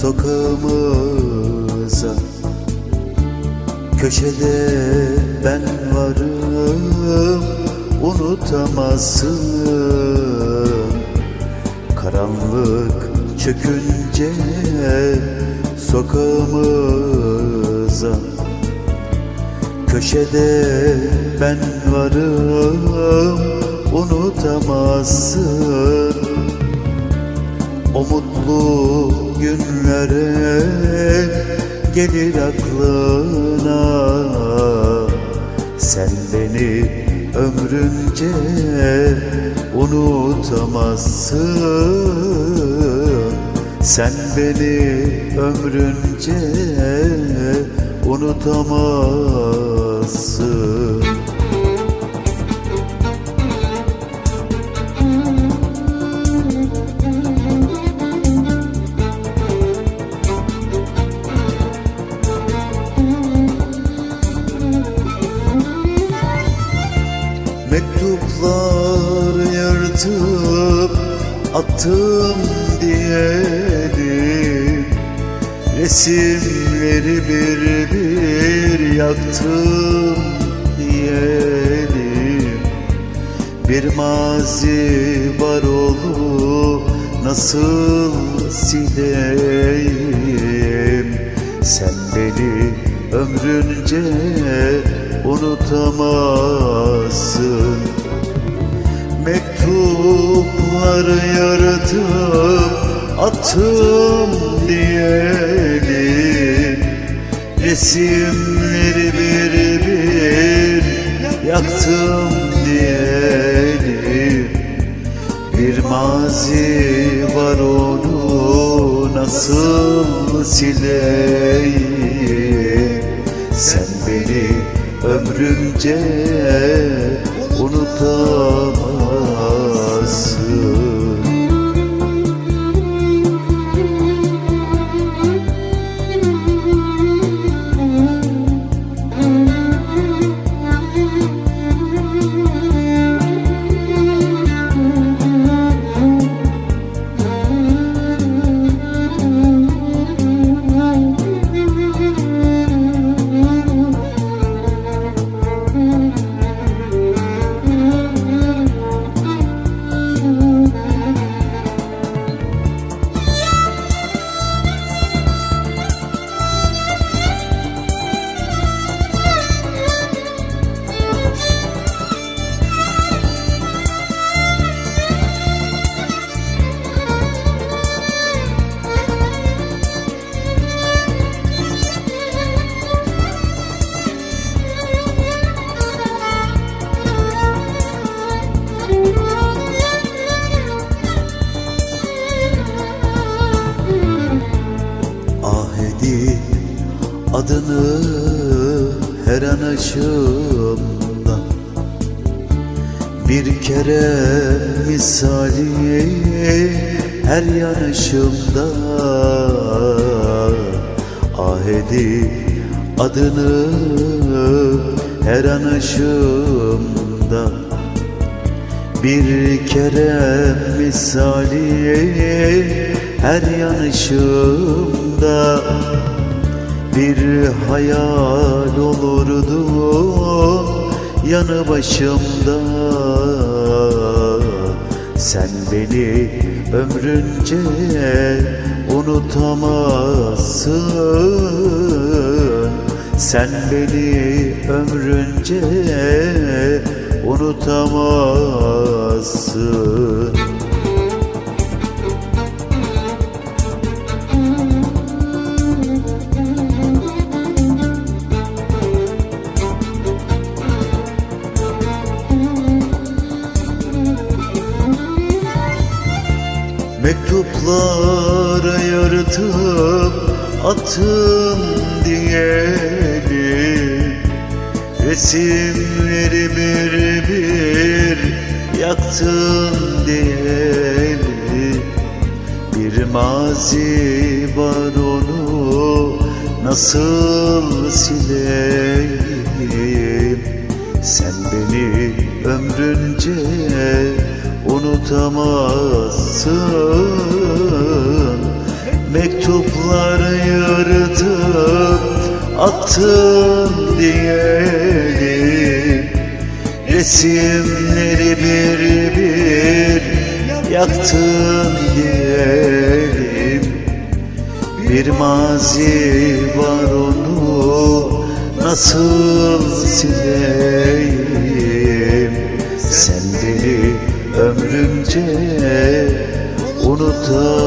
sokağımıza Köşede ben varım unutamazsın. Karanlık çökünce sokağımıza Köşede ben varım unutamazsın. O mutlu günlere gelir aklına. Sen beni ömrünce unutamazsın. Sen beni ömrünce unutamazsın yırtıp attım diyelim. Resimleri bir bir yaktım diyelim. Bir mazi var olup nasıl sileyim? Sen beni ömrünce unutamazsın Mektupları yaratıp attım diyelim. Resimleri bir bir yaktım diyelim. Bir mazi var onu nasıl sileyim? Sen beni ömrümce adını her anışımda Bir kere misali her yanışımda Ahedi adını her anışımda bir kere misali her yanışımda Bir hayal olurdu yanı başımda. Sen beni ömrünce unutamazsın. Sen beni ömrünce unutamazsın yırtıp attım diyelim. Resimleri bir bir yaktım diyelim. Bir mazi var onu nasıl sileyim? Sen beni ömrünce unutamazsın attın diyelim Resimleri bir bir yaktın diyelim. Bir mazi var onu nasıl sileyim? Sen beni ömrümce unutamazsın